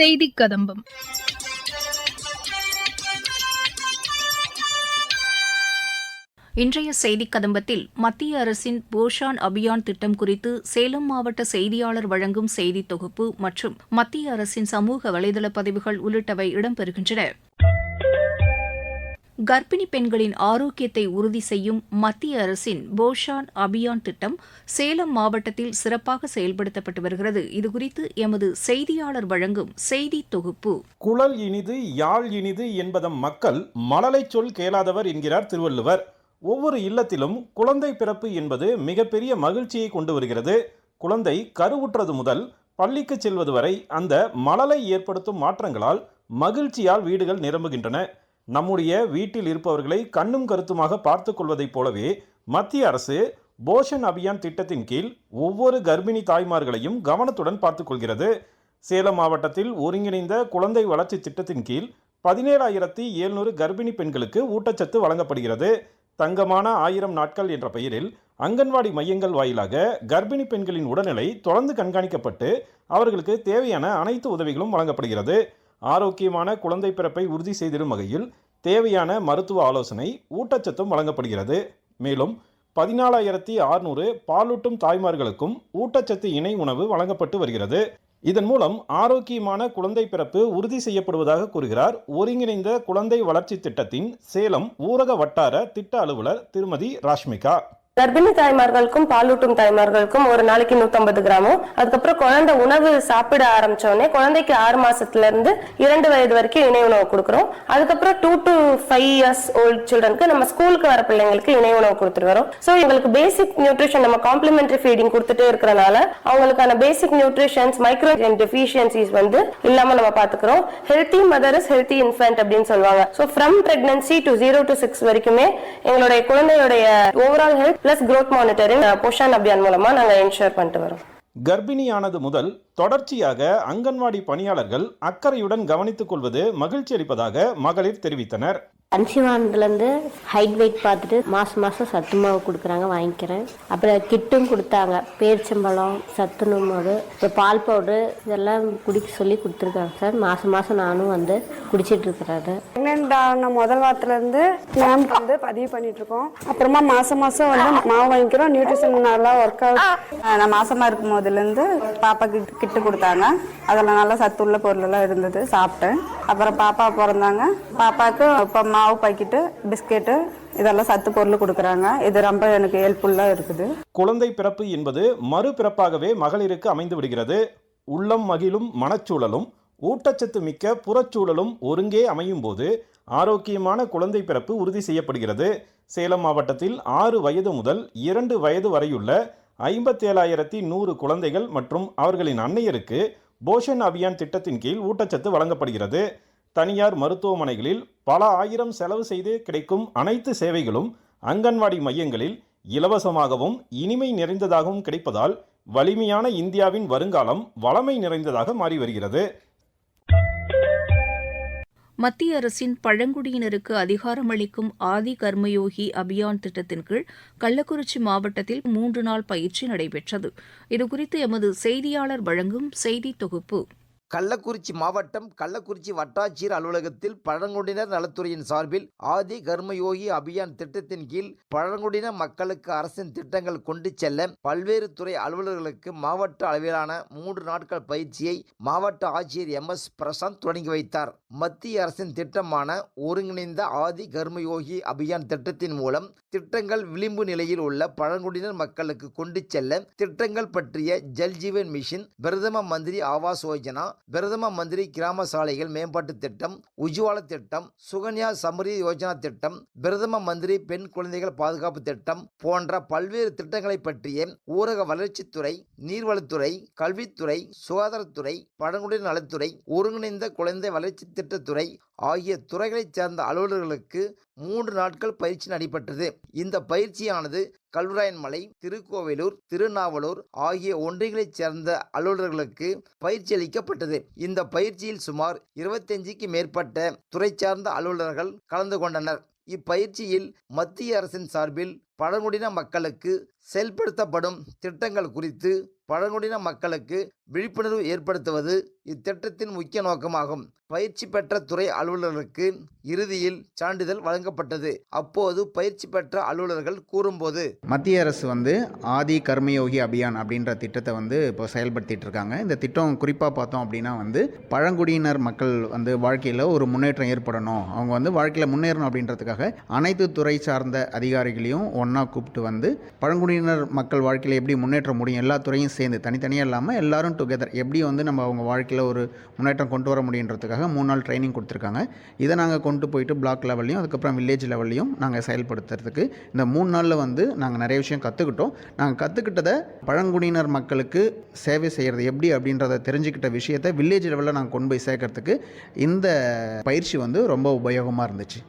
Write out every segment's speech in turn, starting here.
செய்தி கதம்பம் இன்றைய செய்திக் கதம்பத்தில் மத்திய அரசின் போஷான் அபியான் திட்டம் குறித்து சேலம் மாவட்ட செய்தியாளர் வழங்கும் செய்தி தொகுப்பு மற்றும் மத்திய அரசின் சமூக வலைதள பதிவுகள் உள்ளிட்டவை இடம்பெறுகின்றன. கர்ப்பிணி பெண்களின் ஆரோக்கியத்தை உறுதி செய்யும் மத்திய அரசின் போஷான் அபியான் திட்டம் சேலம் மாவட்டத்தில் சிறப்பாக செயல்படுத்தப்பட்டு வருகிறது. இதுகுறித்து எமது செய்தியாளர் வழங்கும் செய்தி தொகுப்பு. குழல் இனிது யாழ் இனிது என்பதம் மக்கள் மழலை சொல் கேளாதவர் என்கிறார் திருவள்ளுவர். ஒவ்வொரு இல்லத்திலும் குழந்தை பிறப்பு என்பது மிகப்பெரிய மகிழ்ச்சியை கொண்டு வருகிறது. குழந்தை கருவுற்றது முதல் பள்ளிக்கு செல்வது வரை அந்த மழலை ஏற்படுத்தும் மாற்றங்களால் மகிழ்ச்சியால் வீடுகள் நிரம்புகின்றன. நம்முடைய வீட்டில் இருப்பவர்களை கண்ணும் கருத்துமாக பார்த்து கொள்வதைப் போலவே மத்திய அரசு போஷன் அபியான் திட்டத்தின் கீழ் ஒவ்வொரு கர்ப்பிணி தாய்மார்களையும் கவனத்துடன் பார்த்துக்கொள்கிறது சேலம் மாவட்டத்தில் ஒருங்கிணைந்த குழந்தை வளர்ச்சி திட்டத்தின் கீழ் பதினேழாயிரத்தி எழுநூறு கர்ப்பிணி பெண்களுக்கு ஊட்டச்சத்து வழங்கப்படுகிறது. தங்கமான ஆயிரம் நாட்கள் என்ற பெயரில் அங்கன்வாடி மையங்கள் வாயிலாக கர்ப்பிணி பெண்களின் உடல்நிலை தொடர்ந்து கண்காணிக்கப்பட்டு அவர்களுக்கு தேவையான அனைத்து உதவிகளும் வழங்கப்படுகிறது. ஆரோக்கியமான குழந்தை பிறப்பை உறுதி செய்திடும் வகையில் தேவையான மருத்துவ ஆலோசனை ஊட்டச்சத்தும் வழங்கப்படுகிறது. மேலும் பதினாலாயிரத்தி அறுநூறு பாலூட்டும் தாய்மார்களுக்கும் ஊட்டச்சத்து இணை உணவு வழங்கப்பட்டு வருகிறது. இதன் மூலம் ஆரோக்கியமான குழந்தை பிறப்பு உறுதி செய்யப்படுவதாக கூறுகிறார் ஒருங்கிணைந்த குழந்தை வளர்ச்சி திட்டத்தின் சேலம் ஊரக வட்டார திட்ட அலுவலர் திருமதி ராஷ்மிகா. கர்ப்பிணி தாய்மார்களுக்கும் பாலூட்டும் தாய்மார்களுக்கும் ஒரு நாளைக்கு 150 கிராமும் அதுக்கப்புறம் குழந்தை உணவு சாப்பிட ஆரம்பிச்ச உடனே குழந்தைக்கு ஆறு மாசத்துல இருந்து இரண்டு வயது வரைக்கும் இணை உணவு கொடுக்குறோம். அதுக்கப்புறம் two to five years old சில்ட்ரனுக்கு நம்ம ஸ்கூலுக்கு வர பிள்ளைங்களுக்கு இணை உணவு கொடுத்துட்டு வரோம். ஸோ எங்களுக்கு பேசிக் நியூட்ரிஷன் நம்ம காம்ப்ளிமெண்டரி ஃபீடிங் கொடுத்துட்டே இருக்கிறனால அவங்களுக்கான பேசிக் நியூட்ரிஷன்ஸ் மைக்ரோ டெஃபிஷியன்சிஸ் வந்து இல்லாம நம்ம பாத்துக்கிறோம். Healthy mother is healthy infant அப்படின்னு சொல்லுவாங்க. So from pregnancy to zero to six வரைக்குமே எங்களுடைய குழந்தையுடைய overall health plus growth monitoring Poshan Abhiyaan மூலமா நாங்கள் என்ஷூர் பண்ணிட்டு வரோம். கர்ப்பிணியானது முதல் தொடர்ச்சியாக அங்கன்வாடி பணியாளர்கள் அக்கறையுடன் கவனித்துக் கொள்வது மகிழ்ச்சி அளிப்பதாக மகளிர் தெரிவித்தனர். கன்சிவானதுலேருந்து ஹைட் வெயிட் பார்த்துட்டு மாதம் மாதம் சத்து மாவு கொடுக்குறாங்க வாங்கிக்கிறேன். அப்புறம் கிட்டும் கொடுத்தாங்க. பேரிச்சம்பழம் சத்துணவு மாவு இப்போ பால் பவுடர் இதெல்லாம் குடிக்க சொல்லி கொடுத்துருக்காங்க சார். மாதம் மாதம் நானும் வந்து குடிச்சிட்டு இருக்கிறது. ப்ரெக்னென்ட் ஆன முதல் வாரத்துலேருந்து மேம் வந்து பதிவு பண்ணிட்டு இருக்கோம். அப்புறமா மாதம் மாதம் வந்து மாவு வாங்கிக்கிறோம். நியூட்ரிஷன் நல்லா ஒர்க் அவுட் நான் மாதமாக இருக்கும் போதுலேருந்து பாப்பாக்கு கிட்டு கொடுத்தாங்க. அதில் நல்லா சத்துள்ள பொருளெல்லாம் இருந்தது சாப்பிட்டேன். அப்புறம் பாப்பா பிறந்தாங்க. பாப்பாவுக்கு இப்போ மாவு பாக்கெட்டு பிஸ்கெட்டு இதெல்லாம் சத்து பொருள் கொடுக்குறாங்க. இது ரொம்ப எனக்கு ஹெல்ப்ஃபுல்லாக இருக்குது. குழந்தை பிறப்பு என்பது மறுபிறப்பாகவே மகளிருக்கு அமைந்து விடுகிறது. உள்ளம் மகிழும் மனச்சூழலும் ஊட்டச்சத்து மிக்க புறச்சூழலும் ஒருங்கே அமையும் போது ஆரோக்கியமான குழந்தை பிறப்பு உறுதி செய்யப்படுகிறது. சேலம் மாவட்டத்தில் ஆறு வயது முதல் இரண்டு வயது வரையுள்ள ஐம்பத்தேழாயிரத்தி நூறு குழந்தைகள் மற்றும் அவர்களின் அன்னையருக்கு போஷன் அபியான் திட்டத்தின் கீழ் ஊட்டச்சத்து வழங்கப்படுகிறது. தனியார் மருத்துவமனைகளில் பல ஆயிரம் செலவு செய்து கிடைக்கும் அனைத்து சேவைகளும் அங்கன்வாடி மையங்களில் இலவசமாகவும் இனிமை நிறைந்ததாகவும் கிடைப்பதால் வலிமையான இந்தியாவின் வருங்காலம் வளமை நிறைந்ததாக மாறி வருகிறது. மத்திய அரசின் பழங்குடியினருக்கு அதிகாரமளிக்கும் ஆதி கர்மயோகி அபியான் திட்டத்தின் கீழ் கள்ளக்குறிச்சி மாவட்டத்தில் மூன்று நாள் பயிற்சி நடைபெற்றது. இதுகுறித்து எமது செய்தியாளர் வழங்கும் செய்தி தொகுப்பு. கள்ளக்குறிச்சி மாவட்டம் கள்ளக்குறிச்சி வட்டாட்சியர் அலுவலகத்தில் பழங்குடியினர் நலத்துறையின் சார்பில் ஆதி கர்மயோகி அபியான் திட்டத்தின் கீழ் பழங்குடியின மக்களுக்கு அரசின் திட்டங்கள் கொண்டு செல்ல பல்வேறு துறை அலுவலர்களுக்கு மாவட்ட அளவிலான மூன்று நாட்கள் பயிற்சியை மாவட்ட ஆட்சியர் எம். எஸ். பிரசாந்த் தொடங்கி வைத்தார். மத்திய அரசின் திட்டமான ஒருங்கிணைந்த ஆதி கர்மயோகி அபியான் திட்டத்தின் மூலம் திட்டங்கள் விளிம்பு நிலையில் உள்ள பழங்குடியினர் மக்களுக்கு கொண்டு செல்ல திட்டங்கள் பற்றிய ஜல்ஜீவன் மிஷன் பிரதம மந்திரி ஆவாஸ் யோஜனா பிரதம மந்திரி கிராம சாலைகள் மேம்பாட்டு திட்டம் உஜ்வால திட்டம் சுகன்யா சமரி யோஜனா திட்டம் பிரதம மந்திரி பெண் குழந்தைகள் பாதுகாப்பு திட்டம் போன்ற பல்வேறு திட்டங்களை பற்றிய ஊரக வளர்ச்சித்துறை நீர்வளத்துறை கல்வித்துறை சுகாதாரத்துறை பழங்குடியினர் நலத்துறை ஒருங்கிணைந்த குழந்தை வளர்ச்சி திட்டத்துறை ஆகிய துறைகளைச் சேர்ந்த அலுவலர்களுக்கு மூன்று நாட்கள் பயிற்சி நடைபெற்றது. இந்த பயிற்சியானது கல்வராயன்மலை திருக்கோவிலூர் திருநாவலூர் ஆகிய ஒன்றியங்களைச் சேர்ந்த அலுவலர்களுக்கு பயிற்சி அளிக்கப்பட்டது. இந்த பயிற்சியில் சுமார் இருபத்தஞ்சுக்கு மேற்பட்ட துறை சார்ந்த அலுவலர்கள் கலந்து கொண்டனர். இப்பயிற்சியில் மத்திய அரசின் சார்பில் பழங்குடியின மக்களுக்கு செயல்படுத்தப்படும் திட்டங்கள் குறித்து பழங்குடியின மக்களுக்கு விழிப்புணர்வு ஏற்படுத்துவது இத்திட்டத்தின் முக்கிய நோக்கமாகும். பயிற்சி பெற்ற துறை அலுவலர்களுக்கு இறுதியில் சான்றிதழ் வழங்கப்பட்டது. அப்போது பயிற்சி பெற்ற அலுவலர்கள் கூறும்போது மத்திய அரசு வந்து ஆதி கர்மயோகி அபியான் அப்படின்ற திட்டத்தை வந்து இப்போ செயல்படுத்திட்டு இருக்காங்க. இந்த திட்டம் குறிப்பாக பார்த்தோம் அப்படின்னா வந்து பழங்குடியினர் மக்கள் வந்து வாழ்க்கையில் ஒரு முன்னேற்றம் ஏற்படணும். அவங்க வந்து வாழ்க்கையில் முன்னேறணும் அப்படின்றதுக்காக அனைத்து துறை சார்ந்த அதிகாரிகளையும் ஒன்றா கூப்பிட்டு வந்து பழங்குடியினர் மக்கள் வாழ்க்கையில் எப்படி முன்னேற்ற முடியும் எல்லா துறையும் சேர்ந்து தனித்தனியாக இல்லாமல் எல்லோரும் டுகெதர் எப்படி வந்து நம்ம அவங்க வாழ்க்கையில் ஒரு முன்னேற்றம் கொண்டு வர முடியுன்றதுக்காக மூணு நாள் ட்ரைனிங் கொடுத்துருக்காங்க. இதை நாங்கள் கொண்டு போயிட்டு பிளாக் லெவல்லையும் அதுக்கப்புறம் வில்லேஜ் லெவல்லையும் நாங்கள் செயல்படுத்துறதுக்கு இந்த மூணு நாளில் வந்து நாங்கள் நிறைய விஷயம் கற்றுக்கிட்டோம் நாங்கள் கற்றுக்கிட்டதை பழங்குடியினர் மக்களுக்கு சேவை செய்கிறது எப்படி அப்படின்றத தெரிஞ்சுக்கிட்ட விஷயத்தை வில்லேஜ் லெவலில் நாங்கள் கொண்டு போய் சேர்க்கறதுக்கு இந்த பயிற்சி வந்து ரொம்ப உபயோகமாக இருந்துச்சு.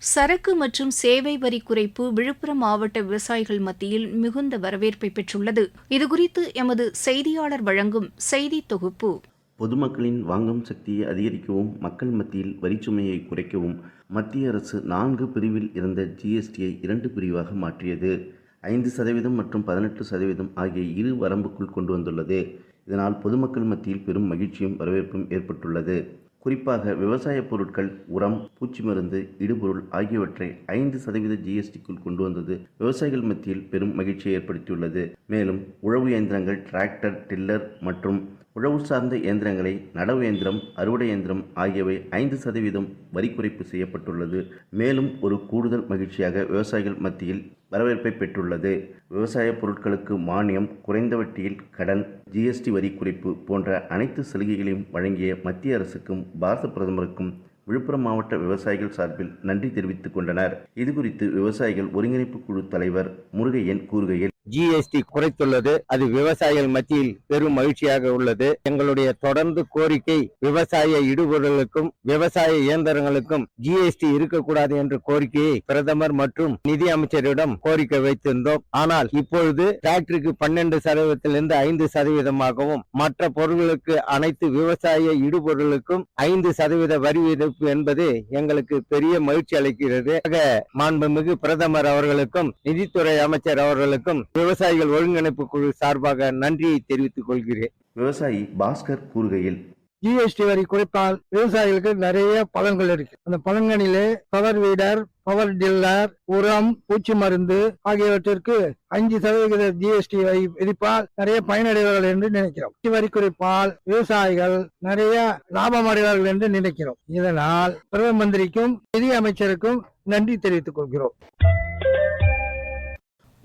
சரக்கு மற்றும் சேவை வரி குறைப்பு விழுப்புரம் மாவட்ட விவசாயிகள் மத்தியில் மிகுந்த வரவேற்பை பெற்றுள்ளது. இதுகுறித்து எமது செய்தியாளர் வழங்கும் செய்தி தொகுப்பு. பொதுமக்களின் வாங்கும் சக்தியை அதிகரிக்கவும் மக்கள் மத்தியில் வரிச்சுமையை குறைக்கவும் மத்திய அரசு நான்கு பிரிவில் இருந்த ஜிஎஸ்டியை இரண்டு பிரிவாக மாற்றியது. ஐந்து சதவீதம் மற்றும் பதினெட்டு சதவீதம் ஆகிய இரு வரம்புக்குள் கொண்டு வந்துள்ளது. இதனால் பொதுமக்கள் மத்தியில் பெரும் மகிழ்ச்சியும் வரவேற்பும் ஏற்பட்டுள்ளது. குறிப்பாக விவசாய பொருட்கள் உரம் பூச்சி மருந்து இடுபொருள் ஆகியவற்றை ஐந்து சதவீத ஜிஎஸ்டிக்குள் கொண்டு வந்தது விவசாயிகள் மத்தியில் பெரும் மகிழ்ச்சியை ஏற்படுத்தியுள்ளது. மேலும் உழவு இயந்திரங்கள் டிராக்டர் டில்லர் மற்றும் உழவு சார்ந்த இயந்திரங்களை நடவு இயந்திரம் அறுவடை இயந்திரம் ஆகியவை ஐந்து சதவீதம் வரி குறைப்பு செய்யப்பட்டுள்ளது. மேலும் ஒரு கூடுதல் மகிழ்ச்சியாக விவசாயிகள் மத்தியில் வரவேற்பை பெற்றுள்ளது. விவசாய பொருட்களுக்கு மானியம் குறைந்த வட்டியில் கடன் ஜிஎஸ்டி வரி குறைப்பு போன்ற அனைத்து சலுகைகளையும் வழங்கிய மத்திய அரசுக்கும் பாரத பிரதமருக்கும் விழுப்புரம் மாவட்ட விவசாயிகள் சார்பில் நன்றி தெரிவித்துக் கொண்டனர். இதுகுறித்து விவசாயிகள் ஒருங்கிணைப்பு குழு தலைவர் முருகையன் கூறுகையில் ஜிஎஸ்டி குறைத்துள்ளது. அது விவசாயிகள் மத்தியில் பெரும் மகிழ்ச்சியாக உள்ளது. எங்களுடைய தொடர்ந்து கோரிக்கை விவசாய இடுபொருளுக்கும் விவசாய இயந்திரங்களுக்கும் ஜிஎஸ்டி இருக்கக்கூடாது என்ற கோரிக்கையை பிரதமர் மற்றும் நிதி அமைச்சரிடம் கோரிக்கை வைத்திருந்தோம். ஆனால் இப்பொழுது டிராக்டருக்கு பன்னெண்டு சதவீதத்திலிருந்து ஐந்து சதவீதமாகவும் மற்ற பொருட்களுக்கு அனைத்து விவசாய இடுபொருளுக்கும் ஐந்து சதவீத வரி விதிப்பு என்பது எங்களுக்கு பெரிய மகிழ்ச்சி அளிக்கிறது. மாண்புமிகு பிரதமர் அவர்களுக்கும் நிதித்துறை அமைச்சர் அவர்களுக்கும் விவசாயிகள் ஒருங்கிணைப்பு குழு சார்பாக நன்றியை தெரிவித்துக் கொள்கிறேன். விவசாயி பாஸ்கர் கூறுகையில் ஜிஎஸ்டி வரி குறைப்பால் விவசாயிகளுக்கு நிறைய பலன்கள் இருக்கு. அந்த பலன்களிலே பவர் வீடர் பவர் டில்லர் உரம் பூச்சி மருந்து ஆகியவற்றிற்கு அஞ்சு சதவிகித ஜிஎஸ்டி வரி விதிப்பால் நிறைய பயனடைவார்கள் என்று நினைக்கிறோம். வரி குறைப்பால் விவசாயிகள் நிறைய லாபம் அடைவார்கள் என்று நினைக்கிறோம். இதனால் பிரதம மந்திரிக்கும் நிதி அமைச்சருக்கும் நன்றி தெரிவித்துக் கொள்கிறோம்.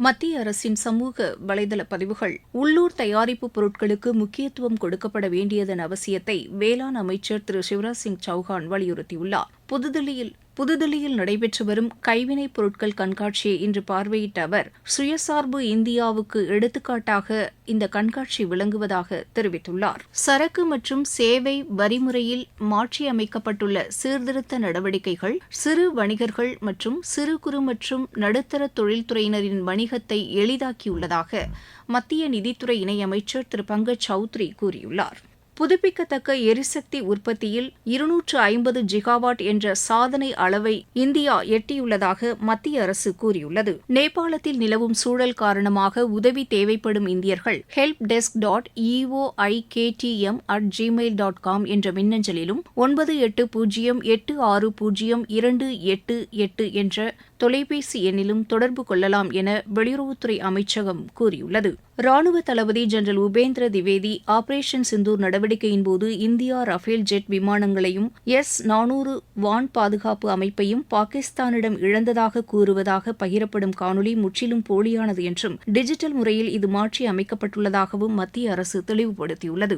மத்திய அரசின் சமூக வலைதள பதிவுகள் உள்ளூர் தயாரிப்பு பொருட்களுக்கு முக்கியத்துவம் கொடுக்கப்பட வேண்டியதன் அவசியத்தை வேளாண் அமைச்சர் திரு சிவராஜ் சிங் சௌஹான் வலியுறுத்தியுள்ளார். புதுதில்லியில் புதுதில்லியில் நடைபெற்று வரும் கைவினைப் பொருட்கள் கண்காட்சியை இன்று பார்வையிட்ட அவர் சுயசார்பு இந்தியாவுக்கு எடுத்துக்காட்டாக இந்த கண்காட்சி விளங்குவதாக தெரிவித்துள்ளார். சரக்கு மற்றும் சேவை வரிமுறையில் மாற்றியமைக்கப்பட்டுள்ள சீர்திருத்த நடவடிக்கைகள் சிறு வணிகர்கள் மற்றும் சிறு குறு மற்றும் நடுத்தர தொழில்துறையினரின் வணிகத்தை எளிதாக்கியுள்ளதாக மத்திய நிதித்துறை இணையமைச்சர் திரு பங்கஜ் சௌத்ரி கூறியுள்ளார். புதுப்பிக்கத்தக்க எரிசக்தி உற்பத்தியில் இருநூற்று ஐம்பது ஜிகாவாட் என்ற சாதனை அளவை இந்தியா எட்டியுள்ளதாக மத்திய அரசு கூறியுள்ளது. நேபாளத்தில் நிலவும் சூழல் காரணமாக உதவி தேவைப்படும் இந்தியர்கள் help desk dot EOIKTM at Gmail dot com என்ற மின்னஞ்சலிலும் ஒன்பது எட்டு பூஜ்ஜியம் எட்டு ஆறு பூஜ்ஜியம் இரண்டு எட்டு எட்டு என்ற தொலைபேசி எண்ணிலும் தொடர்பு கொள்ளலாம் என வெளியுறவுத்துறை அமைச்சகம் கூறியுள்ளது. ராணுவ தளபதி ஜெனரல் உபேந்திர திவேதி ஆபரேஷன் சிந்தூர் நடவடிக்கையின்போது இந்தியா ரஃபேல் ஜெட் விமானங்களையும் எஸ் நானூறு வான் பாதுகாப்பு அமைப்பையும் பாகிஸ்தானிடம் இழந்ததாக கூறுவதாக பகிரப்படும் காணொலி முற்றிலும் போலியானது என்றும் டிஜிட்டல் முறையில் இது மாற்றி அமைக்கப்பட்டுள்ளதாகவும் மத்திய அரசு தெளிவுபடுத்தியுள்ளது.